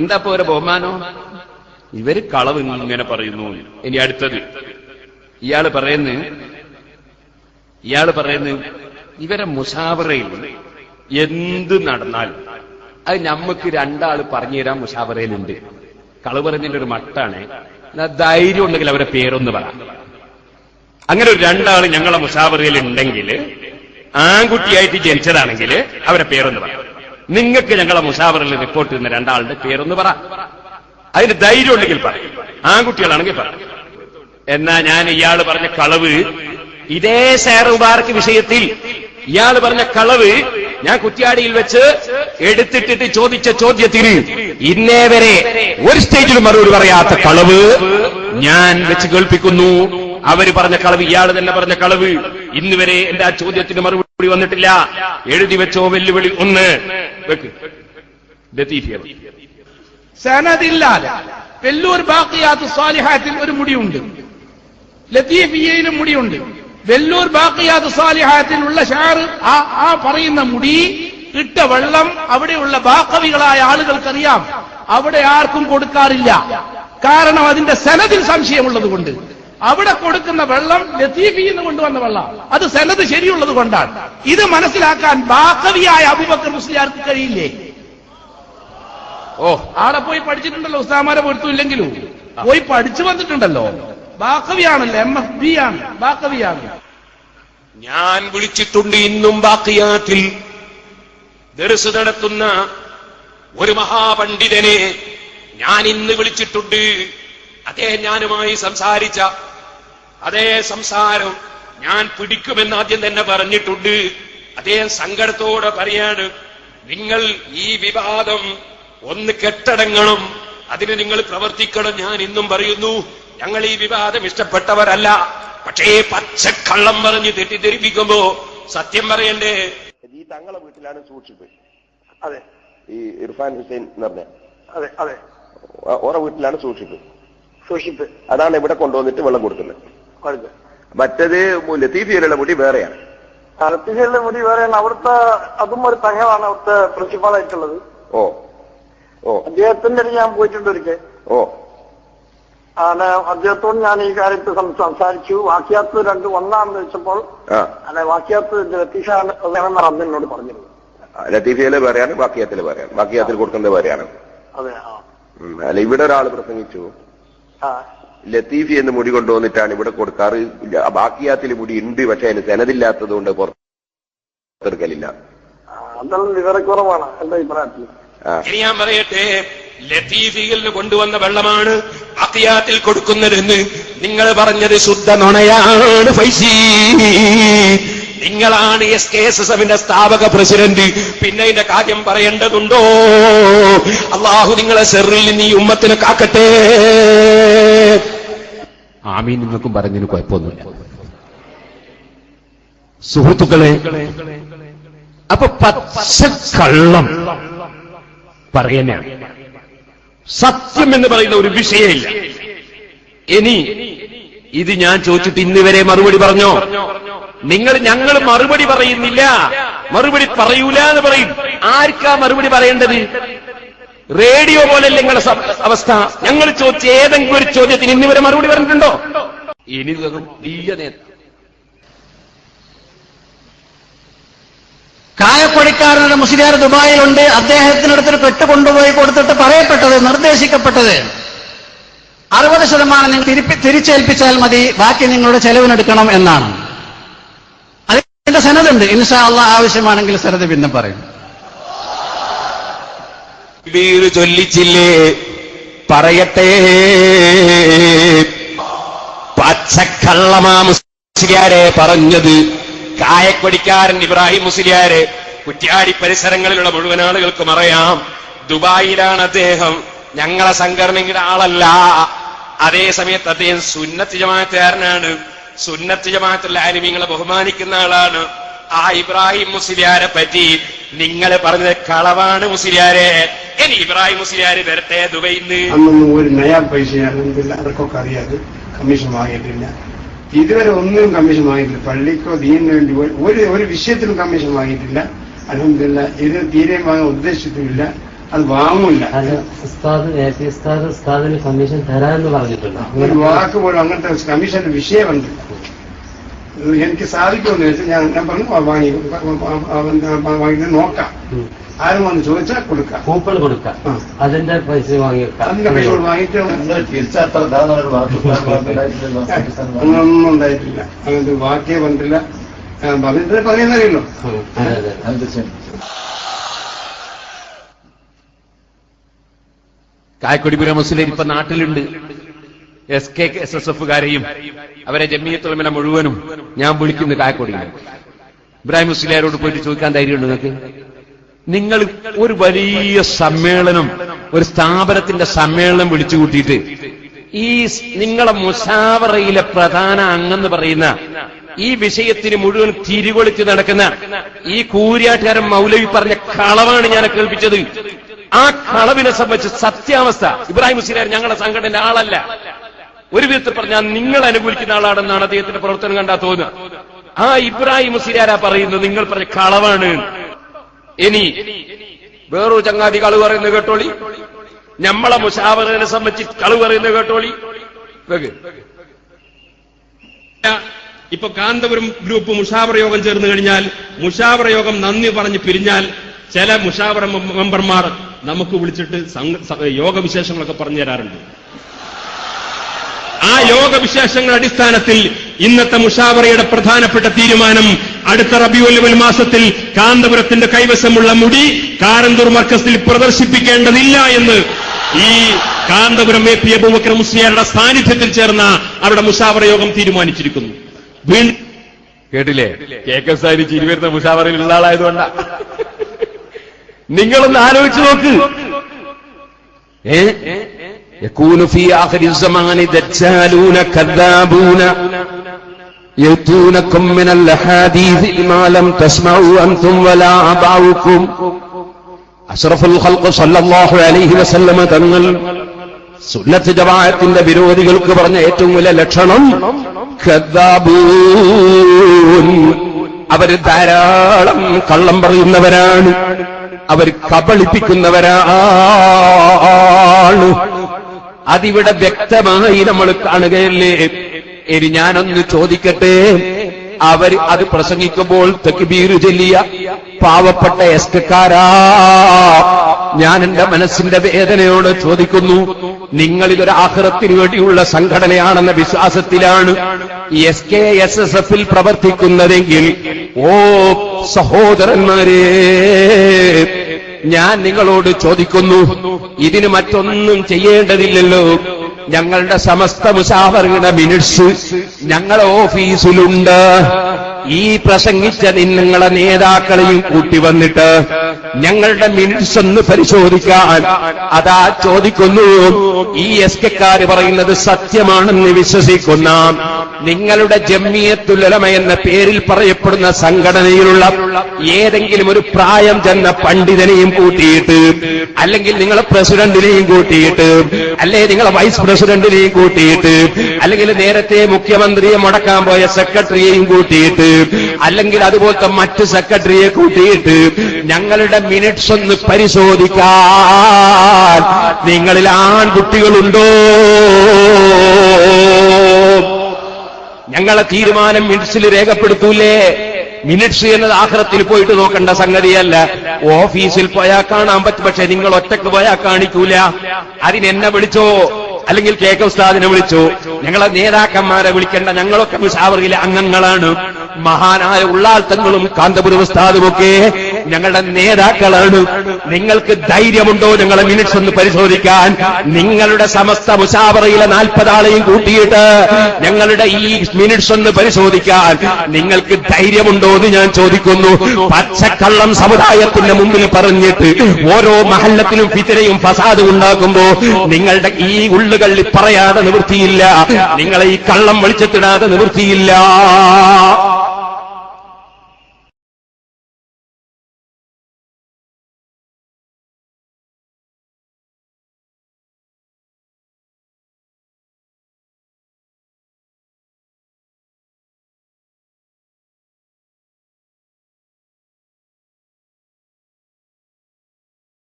എന്താ ഇപ്പൊ ഒരു ബഹുമാനോ? ഇവർ കളവ് ഇങ്ങനെ പറയുന്നു. ഇനി അടുത്തത്. ഇയാൾ പറയുന്നു ഇയാൾ പറയുന്നു ഇവരെ മുഷാവറയിൽ എന്ത് നടന്നാൽ അത് ഞമ്മക്ക് രണ്ടാൾ പറഞ്ഞു പറഞ്ഞുതരാൻ മുഷാവറയിലുണ്ട്. കളവ് പറഞ്ഞതിന്റെ ഒരു മട്ടാണ്. ധൈര്യം ഉണ്ടെങ്കിൽ അവരെ പേരൊന്ന് പറ. അങ്ങനെ ഒരു രണ്ടാൾ ഞങ്ങളെ മുഷാവറയിൽ ഉണ്ടെങ്കിൽ ആൺകുട്ടിയായിട്ട് ജനിച്ചതാണെങ്കിൽ അവരെ പേരൊന്ന് പറ. നിങ്ങൾക്ക് ഞങ്ങളെ മുഷാവറിൽ റിപ്പോർട്ട് ചെയ്യുന്ന രണ്ടാളുടെ പേരൊന്ന് പറ. അതിന് ധൈര്യം ഉണ്ടെങ്കിൽ പറ. ആൺകുട്ടികളാണെങ്കിൽ പറ. എന്നാ ഞാൻ ഇയാൾ പറഞ്ഞ കളവ് ഇതേ ഷെയർ വിഷയത്തിൽ ഇയാൾ പറഞ്ഞ കളവ് ഞാൻ കുറ്റ്യാടിയിൽ വെച്ച് എടുത്തിട്ടിട്ട് ചോദിച്ച ചോദ്യത്തിന് ഇന്നേ വരെ ഒരു സ്റ്റേജിലും മറുപടി പറയാത്ത കളവ് ഞാൻ വെച്ച് കേൾപ്പിക്കുന്നു. അവർ പറഞ്ഞ കളവ് ഇയാൾ തന്നെ പറഞ്ഞ കളവ്. ഇന്ന് വരെ എന്റെ ആ ചോദ്യത്തിന് മറുപടി വന്നിട്ടില്ല. എഴുതി വെച്ചോ വെല്ലുവിളി ഒന്ന്. വെക്ക്. ലത്തീഫിയത് സനദില്ലാതെ വെല്ലൂർ ബാക്കിയാത്ത് സ്വാലിഹാത്തിൽ ഒരു മുടിയുണ്ട്. ലത്തീഫിയയിലും മുടിയുണ്ട്. വെല്ലൂർ ബാക്കിയാത്ത് സ്വാലിഹാത്തിലുള്ള ഷാർ ആ ആ പറയുന്ന മുടി ഇട്ട വെള്ളം അവിടെയുള്ള ബാക്കവികളായ ആളുകൾക്കറിയാം. അവിടെ ആർക്കും കൊടുക്കാറില്ല. കാരണം അതിന്റെ സനതിൽ സംശയമുള്ളത് കൊണ്ട് അവിടെ കൊടുക്കുന്ന വെള്ളം ലത്തീഫിയിൽ നിന്ന് കൊണ്ടുവന്ന വെള്ളം അത് സനത് ശരിയുള്ളത് കൊണ്ടാണ്. ഇത് മനസ്സിലാക്കാൻ ബാക്കവിയായ അബുബക്കർ മുസ്ലിയാർക്ക് കഴിയില്ലേ? ഓ ആടെ പോയി പഠിച്ചിട്ടുണ്ടല്ലോ ഉസ്താമാരെ പൊരുത്തില്ലെങ്കിലും പോയി പഠിച്ചു വന്നിട്ടുണ്ടല്ലോ. ബാക്കവിയാണല്ലോ എം എഫ് ബി ആണ് ബാക്കവിയാണ്. ഞാൻ വിളിച്ചിട്ടുണ്ട് ഇന്നും ബാക്കിയാത്തിൽ ദർസ് നടത്തുന്ന ഒരു മഹാപണ്ഡിതനെ ഞാൻ ഇന്ന് വിളിച്ചിട്ടുണ്ട്. അതേ ഞാനുമായി സംസാരിച്ച അതേ സംസാരം ഞാൻ പിടിക്കുമെന്ന് ആദ്യം തന്നെ പറഞ്ഞിട്ടുണ്ട്. അദ്ദേഹം സങ്കടത്തോടെ പറയാണ് നിങ്ങൾ ഈ വിവാദം ഒന്ന് കെട്ടടങ്ങണം. അതിന് നിങ്ങൾ പ്രവർത്തിക്കണം. ഞാൻ ഇന്നും പറയുന്നു ഞങ്ങൾ ഈ വിവാദം ഇഷ്ടപ്പെട്ടവരല്ല. പക്ഷേ പച്ചക്കള്ളം പറഞ്ഞ് തെറ്റിദ്ധരിപ്പിക്കുമ്പോ സത്യം പറയണ്ടേ? ഈ തങ്ങളെ വീട്ടിലാണ് സൂക്ഷിപ്പ്. അതെ. ഈ ഇർഫാൻ ഹുസൈൻ എന്ന് പറഞ്ഞ. അതെ അതെ. ഓരോ വീട്ടിലാണ് സൂക്ഷിപ്പ്. സൂക്ഷിപ്പ്. അതാണ് ഇവിടെ കൊണ്ടുവന്നിട്ട് വെള്ളം കൊടുക്കുന്നത്. മറ്റത് ലത്തീഫിയിലുള്ള മുടി വേറെയാണ്. ലത്തീഫിയിലുള്ള മുടി വേറെയാണ്. അവിടുത്തെ അതും ഒരു തങ്ങളാണ് അവിടുത്തെ പ്രിൻസിപ്പാൾ ആയിട്ടുള്ളത് ഓ ഓ. അദ്ദേഹത്തിന്റെ അടുത്ത് ഞാൻ പോയിട്ടുണ്ട് ഒരിക്കൽ. ഓ. ആണ് അദ്ദേഹത്തോട് ഞാൻ ഈ കാര്യത്തിൽ സംസാരിച്ചു. വാക്യാത്ത് രണ്ട് ഒന്നാണെന്ന് വെച്ചപ്പോൾ അല്ലെ വാക്യാത്ത് ലത്തീഫാണ് വേണമെന്നാണ് പറഞ്ഞിരുന്നു എന്നോട് പറഞ്ഞിരുന്നത്. ലത്തീഫിയിലെ വേറെയാണ് ബാക്കിയാത്തിൽ വേറെയാണ്. ബാക്കിയാത്തിൽ കൊടുക്കുന്നത് വേറെയാണ്. അതെ അല്ല ഇവിടെ ഒരാൾ പ്രസംഗിച്ചു. ലത്തീഫി എന്ന് മുടി കൊണ്ടുവന്നിട്ടാണ് ഇവിടെ കൊടുക്കാറ്. ബാക്കിയാത്തിൽ മുടി ഉണ്ട് പക്ഷെ അതിന് സെനതില്ലാത്തത് കൊണ്ട് പുറത്തെടുക്കലില്ല ആ, അതെല്ലാം വിവരക്കുറവാണ്. എന്റെ അഭിപ്രായത്തിൽ. ഇനി ഞാൻ പറയട്ടെ ലത്തീഫിയിൽ കൊണ്ടുവന്ന വെള്ളമാണ് അക്കിയാത്തിൽ കൊടുക്കുന്നതെന്ന് നിങ്ങൾ പറഞ്ഞത് ശുദ്ധ നുണയാണ് ഫൈസി. നിങ്ങളാണ് എസ് കെ എസ് എസ് എഫിന്റെ സ്ഥാപക പ്രസിഡന്റ്. പിന്നെ ഇതിന്റെ കാര്യം പറയേണ്ടതുണ്ടോ? അള്ളാഹു നിങ്ങളെ സെറിൽ നീ ഉമ്മത്തിനെ കാക്കട്ടെ. ആമീൻ എന്നൊക്കെ പറഞ്ഞതിന് കുഴപ്പമൊന്നുമില്ല. സുഹൃത്തുക്കളെ അപ്പൊ പച്ചക്കള്ളം പറയുന്നതാണ്. സത്യം എന്ന് പറയുന്ന ഒരു വിഷയമില്ല. ഇനി ഇത് ഞാൻ ചോദിച്ചിട്ട് ഇന്ന് വരെ മറുപടി പറഞ്ഞോ? നിങ്ങൾ ഞങ്ങൾ മറുപടി പറയുന്നില്ല. മറുപടി പറയൂല എന്ന് പറയും. ആർക്കാ മറുപടി പറയേണ്ടത്? റേഡിയോ പോലെ നിങ്ങളുടെ അവസ്ഥ? ഞങ്ങൾ ചോദിച്ച ഏതെങ്കിലും ഒരു ചോദ്യത്തിന് ഇന്ന് വരെ മറുപടി പറഞ്ഞിട്ടുണ്ടോ? ഇനി വലിയ നേതാ കായക്കൊടിക്കാരനൊരു മുസ്ലിയാർ ദുബായിലുണ്ട്. അദ്ദേഹത്തിനടുത്തൊരു പെട്ട് കൊണ്ടുപോയി കൊടുത്തിട്ട് പറയപ്പെട്ടത് നിർദ്ദേശിക്കപ്പെട്ടത്. അറുപത് ശതമാനം നിങ്ങൾ തിരിപ്പി തിരിച്ചേൽപ്പിച്ചാൽ മതി. ബാക്കി നിങ്ങളുടെ ചെലവിനെടുക്കണം എന്നാണ്. അതിന്റെ സനതുണ്ട് ഇൻഷാ അള്ളാഹ് ആവശ്യമാണെങ്കിൽ സനത് പിന്നെ പറയും. വീട് ചൊല്ലിച്ചില്ലേ? പറയട്ടെ. പച്ചക്കള്ളമാ മുസ്ലിയാരെ പറഞ്ഞത്. കായക്കൊടിക്കാരൻ ഇബ്രാഹിം മുസ്ലിയാരെ കുറ്റ്യാടി പരിസരങ്ങളിലുള്ള മുഴുവൻ ആളുകൾക്കും അറിയാം. ദുബായിലാണ് അദ്ദേഹം. ഞങ്ങളെ സംഘടനയുടെ ആളല്ല. അതേ സമയത്ത് അദ്ദേഹം സുന്നത്ത് ജമാഅത്തുകാരനാണ്. സുന്നത്ത് ജമാത്തുള്ള ആലിമീങ്ങളെ ബഹുമാനിക്കുന്ന ആളാണ്. ആ ഇബ്രാഹിം മുസ്ലിയാരെ പറ്റി നിങ്ങൾ പറഞ്ഞത് കളവാണ് മുസ്ലിയാരെ. ഇനി ഇബ്രാഹിം മുസ്ലിയാര് വരട്ടെ ദുബൈന്ന്. അന്നൊന്നും ഒരു നയാ പൈസ ആർക്കൊക്കെ അവർക്കൊക്കെ അറിയാതെ കമ്മീഷൻ വാങ്ങിയിട്ടില്ല. ഇതുവരെ ഒന്നും കമ്മീഷൻ വാങ്ങിയിട്ടില്ല. പള്ളിക്കോ ദീനിന് വേണ്ടി ഒരു- ഒരു വിഷയത്തിനും വിഷയത്തിലും കമ്മീഷൻ വാങ്ങിയിട്ടില്ല. അലഹമില്ല ഇത് തീരെ വാങ്ങാൻ ഉദ്ദേശിച്ചിട്ടില്ല. അത് വാങ്ങൂല ഉസ്താദ് ഉസ്താദിന് കമ്മീഷൻ തരാമെന്ന് പറഞ്ഞിട്ടുണ്ട്. ഒരു വാക്ക് പോലും അങ്ങനത്തെ കമ്മീഷന്റെ വിഷയം ഇത് എനിക്ക് സാധിക്കുമെന്ന് വെച്ചാൽ ഞാൻ ഞാൻ പറഞ്ഞു "ആ, വാങ്ങി വാങ്ങി നോക്കാം. ആരും വന്ന് ചോദിച്ചാൽ കൊടുക്കാം. കൂപ്പൺ കൊടുക്കാം. അതിന്റെ പൈസ വാങ്ങി അതിന്റെ പൈസ വാങ്ങിയിട്ട് അങ്ങനൊന്നും ഉണ്ടായിട്ടില്ല. അങ്ങനത്തെ വാക്കേ പറഞ്ഞില്ല പറഞ്ഞിട്ട് പറയുന്നറിയല്ലോ കായക്കൊടിപുര മുസ്ലിം ഇപ്പൊ നാട്ടിലുണ്ട്. എസ് കെ എസ് എസ് എഫുകാരെയും അവരെ ജമ്മിയത്തുലമന മുഴുവനും ഞാൻ വിളിക്കുന്നു കായക്കൊടി ഇബ്രാഹിം മുസ്ലിയാരോട് പോയിട്ട് ചോദിക്കാൻ ധൈര്യമുണ്ട് നിങ്ങൾക്ക്? നിങ്ങൾ ഒരു വലിയ സമ്മേളനം ഒരു സ്ഥാപനത്തിന്റെ സമ്മേളനം വിളിച്ചു കൂട്ടിയിട്ട് ഈ നിങ്ങളെ മുസാവറയിലെ പ്രധാന അംഗെന്ന് പറയുന്ന ഈ വിഷയത്തിന് മുഴുവൻ തിരികൊളിച്ച് നടക്കുന്ന ഈ കൂരിയാട്ടുകാരൻ മൗലവി പറഞ്ഞ കളവാണ് ഞാൻ കേൾപ്പിച്ചത്. ആ കളവിനെ സംബന്ധിച്ച് സത്യാവസ്ഥ ഇബ്രാഹിം മുസ്ലിയാർ ഞങ്ങളുടെ സംഘടനയുടെ ആളല്ല. ഒരു വിധത്തിൽ പറഞ്ഞാൽ നിങ്ങൾ അനുകൂലിക്കുന്ന ആളാണെന്നാണ് അദ്ദേഹത്തിന്റെ പ്രവർത്തനം കണ്ടാ തോന്നുക. ആ ഇബ്രാഹിം സിരാര പറയുന്നത് നിങ്ങൾ പറഞ്ഞ കളവാണ്. ഇനി വേറൊരു ചങ്ങാതി കളു പറയുന്നത് കേട്ടോളി. ഞമ്മളെ മുഷാവറിനെ സംബന്ധിച്ച് കളു പറയുന്നത് കേട്ടോളി. ഇപ്പൊ കാന്തപുരം ഗ്രൂപ്പ് മുഷാവറ യോഗം ചേർന്ന് കഴിഞ്ഞാൽ മുഷാവറ യോഗം നന്ദി പറഞ്ഞ് പിരിഞ്ഞാൽ ചില മുഷാവറ മെമ്പ- മെമ്പർമാർ നമുക്ക് വിളിച്ചിട്ട് യോഗവിശേഷങ്ങളൊക്കെ പറഞ്ഞു തരാറുണ്ട്. ആ യോഗവിശേഷങ്ങളുടെ അടിസ്ഥാനത്തിൽ ഇന്നത്തെ മുഷാവറയുടെ പ്രധാനപ്പെട്ട തീരുമാനം അടുത്ത റബിയുൽ മാസത്തിൽ കാന്തപുരത്തിന്റെ കൈവശമുള്ള മുടി കാരന്തൂർ മർക്കസിൽ പ്രദർശിപ്പിക്കേണ്ടതില്ല എന്ന് ഈ കാന്തപുരം എ പി അബൂബക്കർ മുസ്ലിയാരുടെ സാന്നിധ്യത്തിൽ ചേർന്ന അവരുടെ മുഷാവറ യോഗം തീരുമാനിച്ചിരിക്കുന്നു. കേട്ടില്ലേ? കെ കെ സാരി ചിരി വരുന്ന മുഷാവറയിലുള്ള ആളായതുകൊണ്ട. നിങ്ങളൊന്ന് ആലോചിച്ചു നോക്ക്. ഏ? يكون في آخر الزمان دجالون كذابون يأتونكم من الأحاديث ما لم تسمعوا أنتم ولا آباؤكم أشرف الخلق صلى الله عليه وسلم തങ്ങൾ സുന്നത്ത് ജമാഅത്തിന്റെ വിരോധികൾക്ക് പറഞ്ഞ ഏറ്റവും വലിയ ലക്ഷണം ഖദ്ദാബൂൻ. അവര് ധാരാളം കള്ളം പറയുന്നവരാണ് അവർ കബളിപ്പിക്കുന്നവരാണ് അതിവിടെ വ്യക്തമായി നമ്മൾ കാണുകയല്ലേ? ഇനി ഞാനൊന്ന് ചോദിക്കട്ടെ? അവർ അത് പ്രസംഗിക്കുമ്പോൾ തെക്കുബീർ ചെല്ലിയ പാവപ്പെട്ട എസ്കക്കാരാ ഞാൻ എന്റെ മനസ്സിന്റെ വേദനയോട് ചോദിക്കുന്നു. നിങ്ങളിതൊരു ആഹ്റത്തിന് വേണ്ടിയുള്ള സംഘടനയാണെന്ന വിശ്വാസത്തിലാണ് എസ് കെ എസ് എസ് എഫിൽ പ്രവർത്തിക്കുന്നതെങ്കിൽ ഓ സഹോദരന്മാരെ ഞാൻ നിങ്ങളോട് ചോദിക്കുന്നു. ഇതിന് മറ്റൊന്നും ചെയ്യേണ്ടതില്ലല്ലോ. ഞങ്ങളുടെ സമസ്ത മുസാഫറുടെ മിനിറ്റ്സ് ഞങ്ങളുടെ ഓഫീസിലുണ്ട് ഈ പ്രസംഗിച്ച നിങ്ങളെ നേതാക്കളെയും കൂട്ടി വന്നിട്ട് ഞങ്ങളുടെ മിനിറ്റ്സ് ഒന്ന് പരിശോധിക്കാൻ. അതാ ചോദിക്കുന്നു ഈ എസ് കെക്കാര് പറയുന്നത് സത്യമാണെന്ന് വിശ്വസിക്കുന്ന നിങ്ങളുടെ ജമ്മിയത്തുലമ എന്ന പേരിൽ പറയപ്പെടുന്ന സംഘടനയിലുള്ള ഏതെങ്കിലും ഒരു പ്രായം ചെന്ന പണ്ഡിതനെയും കൂട്ടിയിട്ട് അല്ലെങ്കിൽ നിങ്ങളെ പ്രസിഡന്റിനെയും കൂട്ടിയിട്ട് അല്ലെ നിങ്ങളെ വൈസ് പ്രസിഡന്റിനെയും കൂട്ടിയിട്ട്? അല്ലെങ്കിൽ നേരത്തെ മുഖ്യമന്ത്രിയെ മുടക്കാൻ പോയ സെക്രട്ടറിയെയും കൂട്ടിയിട്ട്? അല്ലെങ്കിൽ അതുപോലത്തെ മറ്റ് സെക്രട്ടറിയെ കൂട്ടിയിട്ട്? ഞങ്ങളുടെ മിനിറ്റ്സ് ഒന്ന് പരിശോധിക്കാൻ നിങ്ങളിൽ ആൺകുട്ടികളുണ്ടോ? ഞങ്ങളെ തീരുമാനം മിനിറ്റ്സിൽ രേഖപ്പെടുത്തൂലേ? മിനിറ്റ്സ് എന്നത് ആഹ്റത്തിൽ പോയിട്ട് നോക്കേണ്ട സംഗതിയല്ല. ഓഫീസിൽ പോയാൽ കാണാൻ പറ്റും പക്ഷെ നിങ്ങൾ ഒറ്റയ്ക്ക് പോയാൽ കാണിക്കൂല. അതിനെന്നെ വിളിച്ചോ? അല്ലെങ്കിൽ കെ കെ ഉസ്താദിനെ വിളിച്ചു? ഞങ്ങളെ നേതാക്കന്മാരെ വിളിക്കേണ്ട. ഞങ്ങളൊക്കെ മുഷാവറിയിലെ അംഗങ്ങളാണ്. മഹാനായ ഉള്ളാൾത്തങ്ങളും കാന്തപുരം ഉസ്താദുമൊക്കെ ഞങ്ങളുടെ നേതാക്കളാണ്. നിങ്ങൾക്ക് ധൈര്യമുണ്ടോ ഞങ്ങളെ മിനിറ്റ്സ് ഒന്ന് പരിശോധിക്കാൻ? നിങ്ങളുടെ സമസ്ത മുഷാവറയിലെ നാൽപ്പതാളെയും കൂട്ടിയിട്ട് ഞങ്ങളുടെ ഈ മിനിറ്റ്സ് ഒന്ന് പരിശോധിക്കാൻ. നിങ്ങൾക്ക് ധൈര്യമുണ്ടോ എന്ന് ഞാൻ ചോദിക്കുന്നു. പച്ചക്കള്ളം സമുദായത്തിന്റെ മുമ്പിൽ പറഞ്ഞിട്ട് ഓരോ മഹല്ലത്തിലും ഫിത്തിരയും ഫസാദും ഉണ്ടാക്കുമ്പോ നിങ്ങളുടെ ഈ ഉള്ളുകളിൽ പറയാതെ നിവൃത്തിയില്ല. നിങ്ങളെ ഈ കള്ളം വെളിച്ചത്തിടാതെ നിവൃത്തിയില്ല.